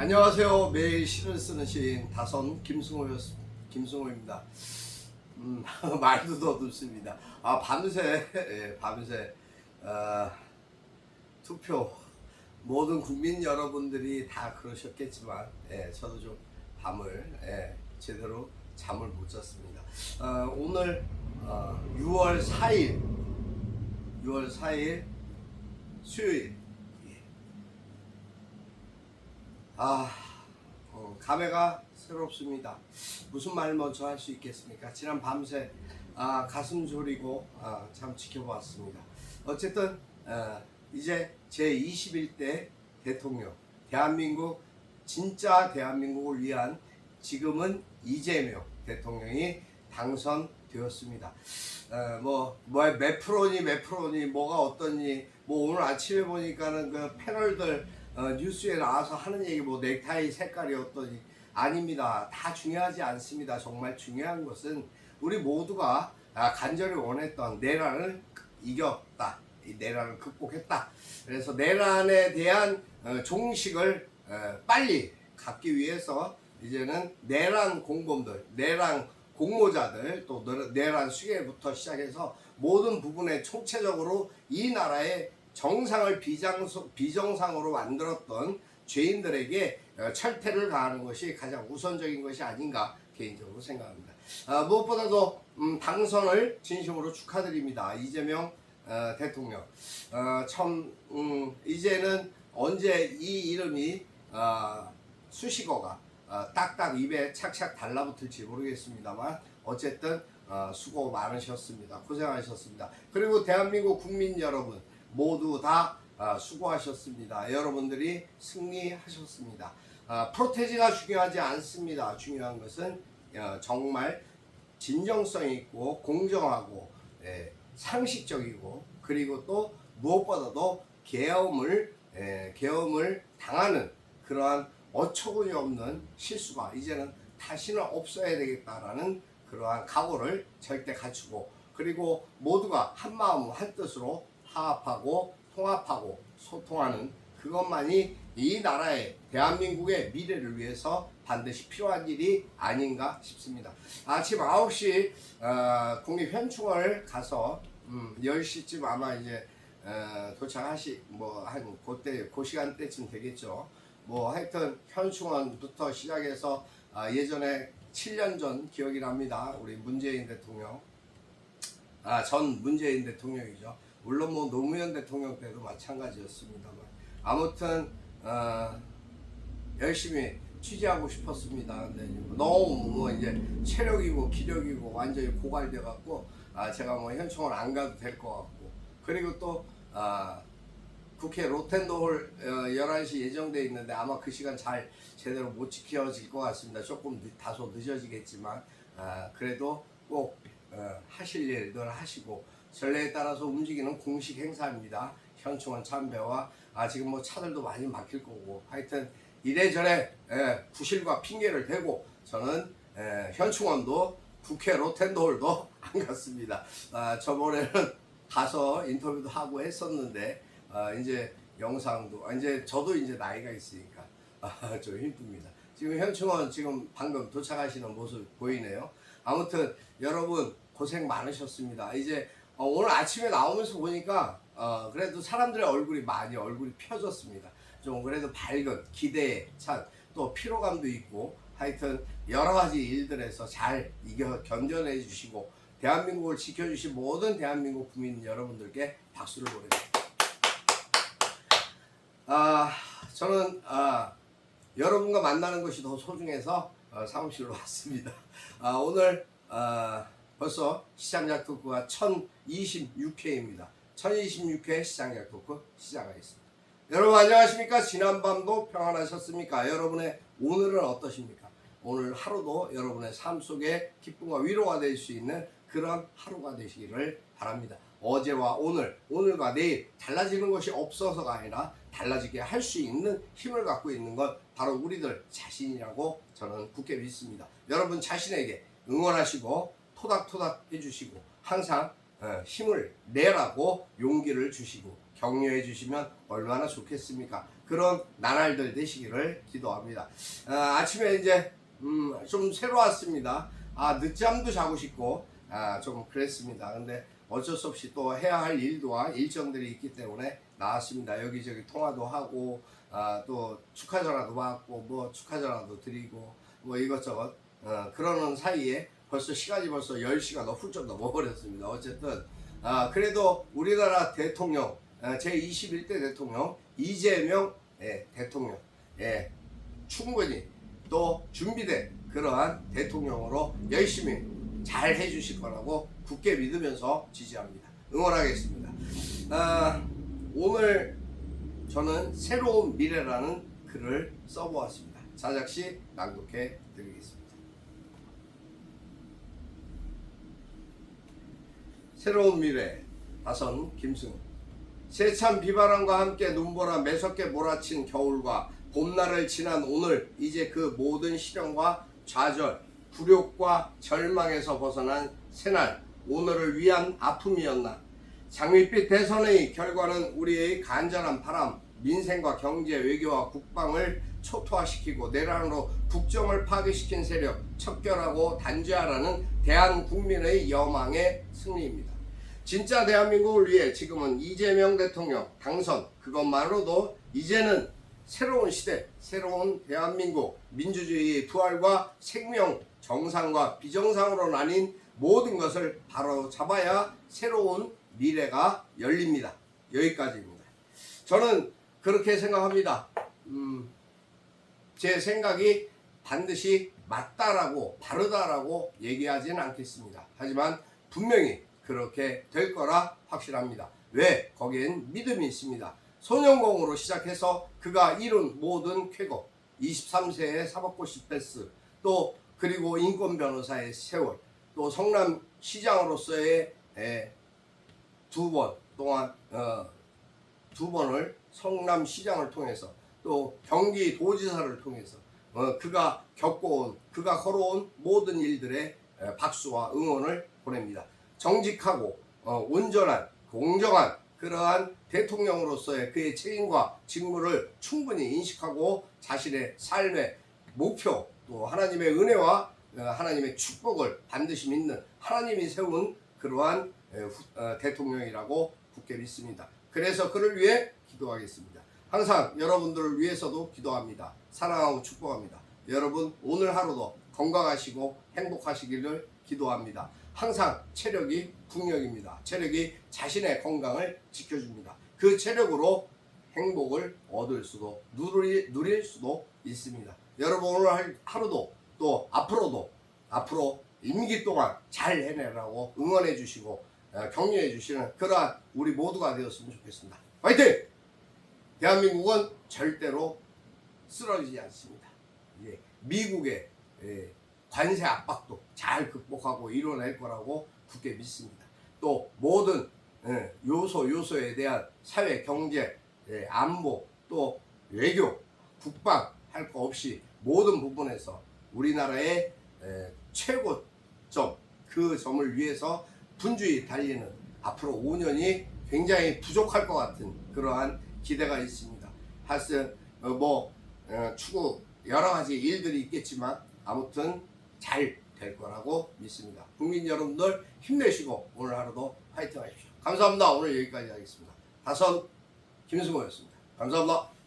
안녕하세요. 매일 시를 쓰는 시인 다선 김승호였 김승호입니다. 음, 말도 더듬습니다. 아 밤새 예, 밤새 아, 투표 모든 국민 여러분들이 다 그러셨겠지만 예, 저도 좀 밤을 예, 제대로 잠을 못 잤습니다. 아, 오늘 어, 6월 4일 6월 4일 수요일 예. 아, 어, 감회가 새롭습니다. 무슨 말 먼저 할 수 있겠습니까? 지난 밤새 아, 가슴 졸이고 아, 참 지켜보았습니다. 어쨌든 어, 이제 제 21대 대통령, 대한민국 진짜 대한민국을 위한 지금은 이재명 대통령이 당선되었습니다. 어, 뭐, 뭐, 몇 프로니, 몇 프로니, 뭐가 어떠니, 뭐, 오늘 아침에 보니까는 그 패널들, 어, 뉴스에 나와서 하는 얘기, 뭐, 넥타이 색깔이 어떠니, 아닙니다. 다 중요하지 않습니다. 정말 중요한 것은 우리 모두가 아, 간절히 원했던 내란을 이겼다. 이 내란을 극복했다. 그래서 내란에 대한 어, 종식을 어, 빨리 갖기 위해서 이제는 내란 공범들, 내란 공모자들, 또 내란 수계부터 시작해서 모든 부분에 총체적으로 이 나라의 정상을 비장소, 비정상으로 만들었던 죄인들에게 어, 철퇴를 가하는 것이 가장 우선적인 것이 아닌가 개인적으로 생각합니다. 아, 무엇보다도 음, 당선을 진심으로 축하드립니다. 이재명 어, 대통령. 어, 참 음, 이제는 언제 이 이름이 어, 수식어가 어, 딱딱 입에 착착 달라붙을지 모르겠습니다만 어쨌든 어, 수고 많으셨습니다. 고생하셨습니다. 그리고 대한민국 국민 여러분 모두 다 아, 수고하셨습니다. 여러분들이 승리하셨습니다. 아, 프로테지가 중요하지 않습니다. 중요한 것은 어, 정말 진정성 있고 공정하고 예, 상식적이고 그리고 또 무엇보다도 계엄을 예, 당하는 그러한 어처구니 없는 실수가 이제는 다시는 없어야 되겠다라는 그러한 각오를 절대 갖추고 그리고 모두가 한 마음 한 뜻으로 화합하고 통합하고 소통하는 그것만이 이 나라의 대한민국의 미래를 위해서 반드시 필요한 일이 아닌가 싶습니다. 아침 9시 어, 국립현충원을 가서 음, 10시쯤 아마 이제 어, 도착하시 뭐한 그때 그 시간대쯤 되겠죠. 뭐 하여튼 현충원부터 시작해서 아, 예전에 7년 전 기억이 납니다. 우리 문재인 대통령 아, 전 문재인 대통령이죠. 물론 뭐 노무현 대통령 때도 마찬가지였습니다만 아무튼 어, 열심히 취재하고 싶었습니다. 근데 너무 뭐 이제 체력이고 기력이고 완전히 고갈돼 갖고 아, 제가 뭐 현충원 안 가도 될 것 같고 그리고 또 아, 국회 로텐도홀 어, 11시 예정돼 있는데 아마 그 시간 잘 제대로 못 지켜질 것 같습니다. 조금 늦, 다소 늦어지겠지만 아, 그래도 꼭 어, 하실 일들 하시고 전례에 따라서 움직이는 공식 행사입니다. 현충원 참배와 아 지금 뭐 차들도 많이 막힐 거고 하여튼 이래저래 예, 부실과 핑계를 대고 저는 예, 현충원도 국회 로텐도홀도 안 갔습니다. 아, 저번에는 가서 인터뷰도 하고 했었는데 아, 이제 영상도 아, 이제 저도 이제 나이가 있으니까 아, 좀 힘듭니다. 지금 현충원 지금 방금 도착하시는 모습 보이네요. 아무튼 여러분 고생 많으셨습니다. 이제 어, 오늘 아침에 나오면서 보니까 어, 그래도 사람들의 얼굴이 많이 얼굴이 펴졌습니다. 좀 그래도 밝은 기대에 찬 또 피로감도 있고 하여튼 여러 가지 일들에서 잘 이겨 견뎌내 주시고 대한민국을 지켜주신 모든 대한민국 국민 여러분들께 박수를 보냅니다. 아 저는 아, 여러분과 만나는 것이 더 소중해서 어, 사무실로 왔습니다. 아, 오늘 아, 벌써 시장작 토크가 1026회입니다. 1026회 시장작 토크 시작하겠습니다. 여러분 안녕하십니까? 지난밤도 평안하셨습니까? 여러분의 오늘은 어떠십니까? 오늘 하루도 여러분의 삶 속에 기쁨과 위로가 될 수 있는 그런 하루가 되시기를 바랍니다. 어제와 오늘, 오늘과 내일 달라지는 것이 없어서가 아니라 달라지게 할 수 있는 힘을 갖고 있는 것 바로 우리들 자신이라고 저는 굳게 믿습니다. 여러분 자신에게 응원하시고 토닥토닥 해주시고 항상 어, 힘을 내라고 용기를 주시고 격려해 주시면 얼마나 좋겠습니까? 그런 나날들 되시기를 기도합니다. 아, 아침에 이제 음, 좀 새로 왔습니다. 아 늦잠도 자고 싶고 아, 좀 그랬습니다. 근데 어쩔 수 없이 또 해야 할 일도와 일정들이 있기 때문에 나왔습니다. 여기저기 통화도 하고 아, 또 축하 전화도 받고 뭐 축하 전화도 드리고 뭐 이것저것 어, 그러는 사이에 벌써 시간이 벌써 10시가 더 훌쩍 넘어버렸습니다. 어쨌든 아, 그래도 우리나라 대통령 아, 제21대 대통령 이재명 예, 대통령 예, 충분히 또 준비된 그러한 대통령으로 열심히 잘 해주실 거라고 굳게 믿으면서 지지합니다. 응원하겠습니다. 아, 오늘 저는 새로운 미래라는 글을 써보았습니다. 자작시 낭독해 드리겠습니다. 새로운 미래. 다선 김승우 세찬 비바람과 함께 눈보라 매섭게 몰아친 겨울과 봄날을 지난 오늘 이제 그 모든 시련과 좌절 굴욕과 절망에서 벗어난 새날 오늘을 위한 아픔이었나. 장밋빛 대선의 결과는 우리의 간절한 바람 민생과 경제 외교와 국방을 초토화시키고 내란으로 국정을 파괴시킨 세력 척결하고 단죄하라는 대한 국민의 여망의 승리입니다. 진짜 대한민국을 위해 지금은 이재명 대통령 당선 그것만으로도 이제는 새로운 시대, 새로운 대한민국 민주주의의 부활과 생명 정상과 비정상으로 나뉜 모든 것을 바로 잡아야 새로운 미래가 열립니다. 여기까지입니다. 저는 그렇게 생각합니다. 음, 제 생각이 반드시 맞다라고 바르다라고 얘기하지는 않겠습니다. 하지만 분명히 그렇게 될 거라 확실합니다. 왜? 거기엔 믿음이 있습니다. 소년공으로 시작해서 그가 이룬 모든 쾌거 23세의 사법고시 패스 또 그리고 인권 변호사의 세월 또 성남 시장으로서의 두 번 동안 어, 두 번을 성남 시장을 통해서 또 경기 도지사를 통해서 어, 그가 겪어온 그가 걸어온 모든 일들의 에, 박수와 응원을 보냅니다. 정직하고 어, 온전한 공정한 그러한 대통령으로서의 그의 책임과 직무를 충분히 인식하고 자신의 삶의 목표 또 하나님의 은혜와 어, 하나님의 축복을 반드시 믿는 하나님이 세운 그러한 어, 대통령이라고 굳게 믿습니다. 그래서 그를 위해 기도하겠습니다. 항상 여러분들을 위해서도 기도합니다. 사랑하고 축복합니다. 여러분 오늘 하루도 건강하시고 행복하시기를 기도합니다. 항상 체력이 국력입니다. 체력이 자신의 건강을 지켜줍니다. 그 체력으로 행복을 얻을 수도 누릴, 누릴 수도 있습니다. 여러분 오늘 할- 하루도 또 앞으로도 앞으로 임기 동안 잘 해내라고 응원해 주시고 어, 격려해 주시는 그러한 우리 모두가 되었으면 좋겠습니다. 화이팅! 대한민국은 절대로 쓰러지지 않습니다. 예, 미국의 예, 관세 압박도 잘 극복하고 이뤄낼 거라고 굳게 믿습니다. 또 모든 예, 요소 요소에 대한 사회, 경제, 예, 안보, 또 외교, 국방 할 거 없이 모든 부분에서 우리나라의 예, 최고점 그 점을 위해서 분주히 달리는 앞으로 5년이 굉장히 부족할 것 같은 그러한 기대가 있습니다. 하여튼 어, 뭐 어, 추구 여러 가지 일들이 있겠지만 아무튼 잘 될 거라고 믿습니다. 국민 여러분들 힘내시고 오늘 하루도 화이팅 하십시오. 감사합니다. 오늘 여기까지 하겠습니다. 다선 김승호였습니다. 감사합니다.